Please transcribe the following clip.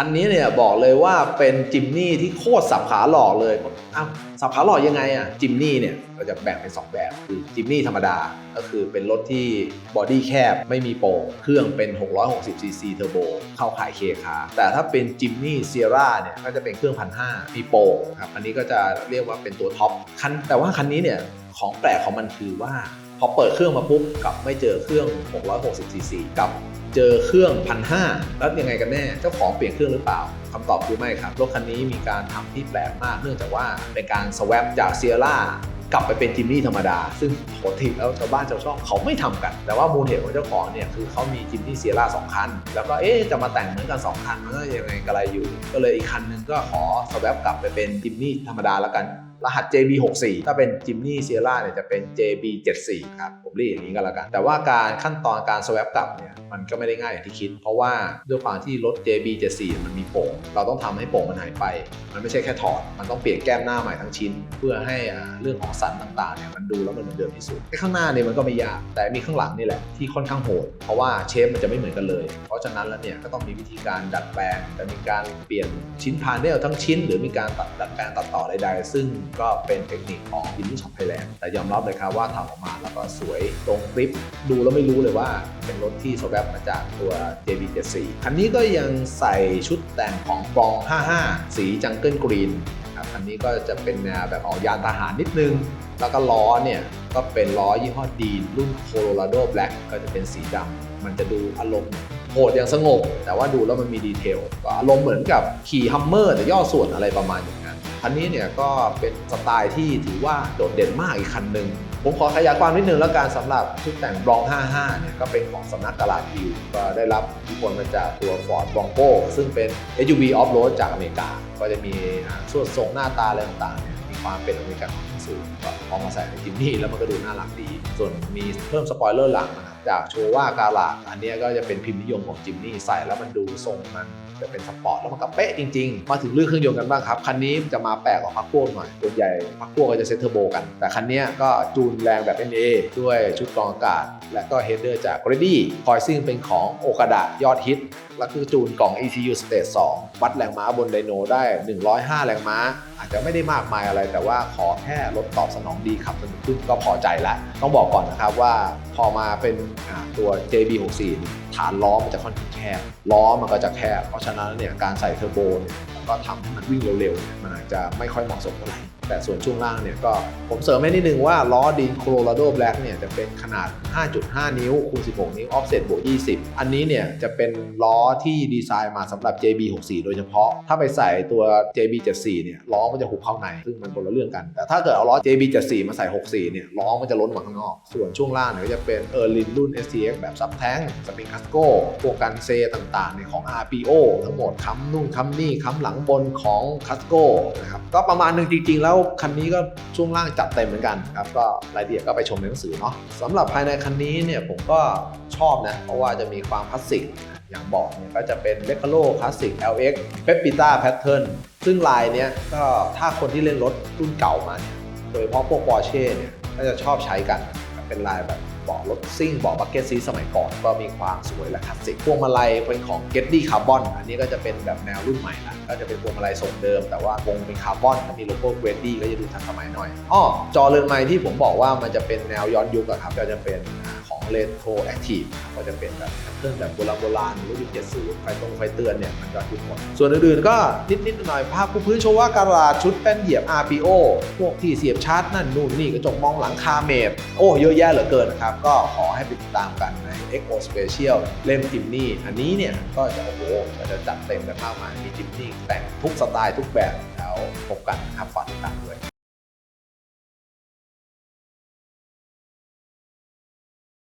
คันนี้เนี่ยบอกเลยว่าเป็นจิมนี่ที่โคตรสับขาหลอกเลยอ้าวสับขาหลอกยังไงอะจิมนี่เนี่ยเราจะแบ่งเป็น 2 แบบคือจิมนี่ธรรมดาก็คือเป็นรถที่บอดี้แคบไม่มีโป่งเครื่องเป็น 660 cc เทอร์โบเข้าขายเคคาแต่ถ้าเป็นจิมนี่เซียร่าเนี่ยก็จะเป็นเครื่อง1,500มีโป่งครับอันนี้ก็จะเรียกว่าเป็นตัวท็อปคันแต่ว่าคันนี้เนี่ยของแปลกของมันคือว่า พอเปิดเครื่องมาปุ๊บกลับไม่เจอเครื่อง 660 cc กับเจอเครื่อง 1,500 แล้วยังไงกันแน่ เจ้าของเปลี่ยนเครื่องหรือเปล่าคำตอบคือไม่ครับ รถคันนี้มีการทำที่แปลกมาก เนื่องจากว่าเป็นการสว a p จากเซียร่ากลับไปเป็นจิมนี่ธรรมดา ซึ่งปกติแล้วชาวบ้านชาวช่องเขาไม่ทำกัน แต่ว่ามูลเหตุของเจ้าของเนี่ยคือเขามีจิมนี่เซียร่าสองคัน แล้วก็เอ๊ะจะมาแต่งเหมือนกัน 2 คันมันก็ยังไงกระไรอยู่ ก็เลยอีกคันนึงก็ขอสว a p กลับไปเป็นจิมนี่ธรรมดาแล้วกัน รหัส JB64 ถ้าเป็นจิมนี่เซียร่าเนี่ยจะเป็น JB74 ครับ เรียกอย่างนี้ก็แล้วกัน แต่ว่าการขั้นตอนการสว a p กลับเนี่ยมันก็ไม่ได้ง่ายอย่างที่คิด เพราะว่าด้วยความที่รถ JB74 มันมีโป่ง เราต้องทำให้โป่งมันหายไป มันไม่ใช่แค่ถอด มันต้องเปลี่ยนแก้มหน้าใหม่ทั้งชิ้น เพื่อให้อ่าเรื่องของสันต่างๆเนี่ยมันดูแล้วมันเหมือนเดิมที่สุดไอ้ข้างหน้าเนี่ยมันก็ไม่ยาก แต่มีข้างหลังนี่แหละที่ค่อนข้างโหด เพราะว่าเชฟมันจะไม่เหมือนกันเลย เพราะฉะนั้นแล้วเนี่ยก็ต้องมีวิธีการดัดแปลงจะมีการเปลี่ยนชิ้นพานเนลทั้งชิ้น หรือมีการตัดดัดแปลงตัดต่อใดๆ ซึ่งก็เป็นเทคนิคของอินดี้ช็อปไทยแลนด์แต่ยอมรับเลยครับว่าทำออกมาแล้วก็สวยตรงกริป ดูแล้วไม่รู้เลยว่าเป็นรถที่สแวปมาจากตัว JB74 คันนี้ก็ยังใส่ชุดแต่งของกอง 55 สีจังเกิลกรีนครับคันนี้ก็จะเป็นแนวแบบออกยานทหารนิดนึง แล้วก็ล้อเนี่ยก็เป็นล้อยี่ห้อดีนรุ่น Colorado Black ก็จะเป็นสีดำมันจะดูอารมณ์โหดอย่างสงบ แต่ว่าดูแล้วมันมีดีเทลก็อารมณ์เหมือนกับขี่ฮัมเมอร์แต่ย่อส่วนอะไรประมาณอย่างนั้น คันนี้เนี่ยก็เป็นสไตล์ที่ถือว่าโดดเด่นมากอีกคันหนึ่งผมขอขยายความนิดนึงแล้วกันสำหรับชุดแต่งบลอง 55 เนี่ยก็เป็นของสำนักตลาดฮิวก็ได้รับอิทธิพลมาจากตัว Ford Bronco ซึ่งเป็น SUV off road จากอเมริกา ก็จะมีส่วนทรงหน้าตาอะไรต่างๆเนี่ยมีความเป็นอเมริกันค่อนข้างสูงก็เอามาใส่ในจิมนี่แล้วมันก็ดูน่ารักดี ส่วนมีเพิ่มสปอยเลอร์หลังจากโชว่ากาลาอันนี้ก็จะเป็นพิมพ์นิยมของจิมนี่ใส่แล้วมันดูทรงมัน จะเป็นสปอร์ตแล้วมันก็เป๊ะจริง ๆ มาถึงเรื่องเครื่องยนต์กันบ้างครับ คันนี้จะมาแปลกกว่าพักพวกหน่อยส่วนใหญ่พักพวกก็จะเซ็ตเทอร์โบกัน แต่คันนี้ก็จูนแรงแบบ NA ด้วยชุดกรองอากาศ และก็เฮดเดอร์จาก g r a d y คอยซิ่งเป็นของโอกาดะยอดฮิตแล้วคือจูนกล่อง ECU Stage 2 วัดแรงม้าบนไดโนได้ 105 แรงม้า อาจจะไม่ได้มากมายอะไร แต่ว่าขอแค่รถตอบสนองดีขับสนุกขึ้นก็พอใจล้วต้องบอกก่อนนะครับว่าพอมาเป็นตัว JB64 เนี่ฐานล้อมันจะค่อนข้างแคบ ล้อมันก็จะแคบเพราะฉะนั้นเนี่ยการใส่เทอร์โบเนี่ยแล้วก็ทำให้มันวิ่งเร็วๆเนี่ยมันอาจจะไม่ค่อยเหมาะสมเท่าไหร่ แต่ส่วนช่วงล่างเนี่ยก็ผมเสริมให้นิดนึงว่าล้อดิน Colorado Black เนี่ยจะเป็นขนาด 5.5 นิ้วคูณ16 นิ้ว offset บวก20 อันนี้เนี่ยจะเป็นล้อที่ดีไซน์มาสำหรับ JB64 โดยเฉพาะ ถ้าไปใส่ตัว JB74 เนี่ยล้อมันจะหุบเข้าใน ซึ่งมันคนละเรื่องกัน แต่ถ้าเกิดเอาล้อ JB74 มาใส่ 64เนี่ยล้อมันจะล้นมาข้างนอก ส่วนช่วงล่างเนี่ยก็จะเป็นเออร์ลินรุ่น STX แบบซับแท้งสปริงคัสโก้พวกกันเซต่างๆเนี่ยของ RPO ทั้งหมดค้ำนู่นค้ำนี่ค้ำหลังบนของคัสโก้นะครับก็ประมาณนึงจริงๆแล้วคันนี้ก็ช่วงล่างจัดเต็มเหมือนกันครับก็รายละเอียดก็ไปชมในหนังสือเนาะสำหรับภายในคันนี้เนี่ยผมก็ชอบนะเพราะว่าจะมีความคลาสสิกอย่างบอกเนี่ยก็จะเป็น r e c a l o Classic LX p e p i t a Pattern ซึ่งลายเนี้ยก็ถ้าคนที่เล่นรถรุ่นเก่ามาเนี่ยโดยเฉพาะพวก Porsche เนี่ยก็จะชอบใช้กันเป็นลายแบบเบาะรถซิ่งเบาะบักเก็ตซีสมัยก่อนก็มีความสวยและคลาสสิกพวงมาลัยเป็นของ Getty Carbon อันนี้ก็จะเป็นแบบแนวรุ่นใหม่ละ ก็จะเป็นพวงมาลัยทรงเดิม แต่ว่าวงเป็นคาร์บอนมีโลโก้เกรดดี้ก็จะดูทันสมัยหน่อยอ้อจอเรือนไม้ที่ผมบอกว่ามันจะเป็นแนวย้อนยุคอะครับก็จะเป็น อ่าของ Retro Active ก็จะเป็นแบบเครื่องแบบโบราณโบราณรุ่นยุค70ไฟตรงไฟเตือนเนี่ยมันย้อนยุคหมดส่วนอื่นๆก็นิดๆหน่อยๆภาพพื้นโชว์ว่าการาชุดแป้นเหยียบ RPO พวกที่เสียบชาร์จนั่นนู่นนี่กระจกมองหลังคาเมดโอ้เยอะแยะเหลือเกินนะครับ ก็ขอให้ไปติดตามกันใน Expo Special เล่มจิมนี่อันนี้เนี่ยก็จะโอ้โหจะจัดเต็มกันมากมายมีจิมนี่แต่งทุกสไตล์ทุกแบบแล้วพบกันครับฝากติดตามด้วย